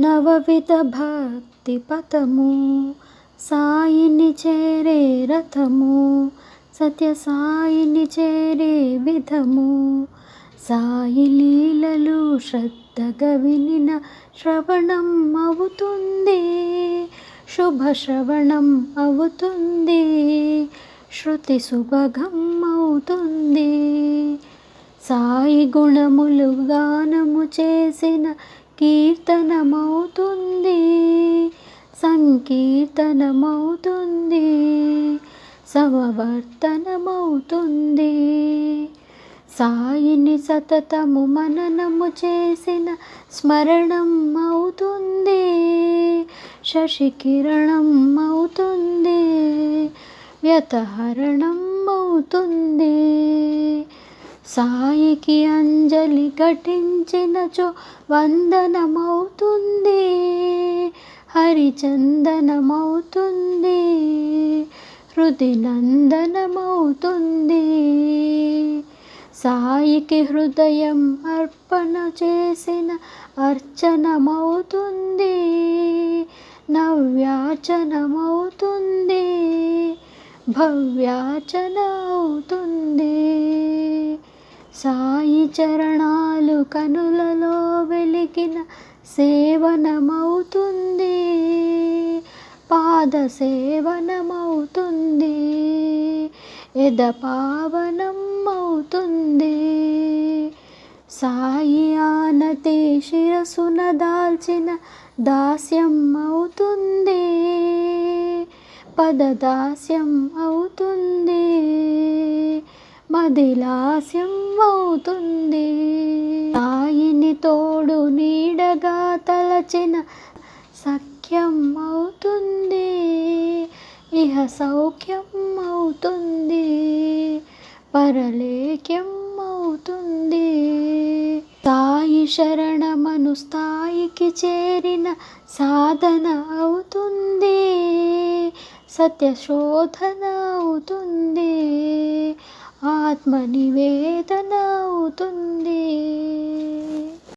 నవవిధ భక్తి పథము సాయిని చేరే రథము సత్య సాయిని చేరే విధము. సాయి లీలలు శ్రద్ధగా వినిన శ్రవణం అవుతుంది శుభ శ్రవణం అవుతుంది శృతి సుభగం అవుతుంది. సాయి గుణములు గానము చేసిన కీర్తనమవుతుంది సంకీర్తనమవుతుంది. సమవర్తనమవుతుంది సాయిని సతతము మననము చేసిన స్మరణం అవుతుంది. శశికిరణం అవుతుంది. వ్యతహరణం అవుతుంది. సాయికి అంజలి ఘటించినచో వందనమవుతుంది. హరిచందనమవుతుంది. హృదినందనమవుతుంది. సాయికి హృదయం అర్పణ చేసిన అర్చనమవుతుంది. నవ్యాచనమవుతుంది భవ్యాచన అవుతుంది. చరణాలు కనులలో వెలిగిన సేవనమవుతుంది. పాద సేవనమవుతుంది. ఎద పావనం అవుతుంది సాయి ఆనతే శిరసున దాల్చిన దాస్యం అవుతుంది. పదదాస్యం అవుతుంది. మదిలాస్యం అవుతుంది. తాయిని తోడు నీడగా తలచిన సఖ్యం అవుతుంది. ఇహ సౌఖ్యం అవుతుంది. పరలేఖ్యం అవుతుంది. సాయి శరణమను స్థాయికి చేరిన సాధన అవుతుంది. సత్యశోధన అవుతుంది. ఆత్మ నివేదన అవుతుంది.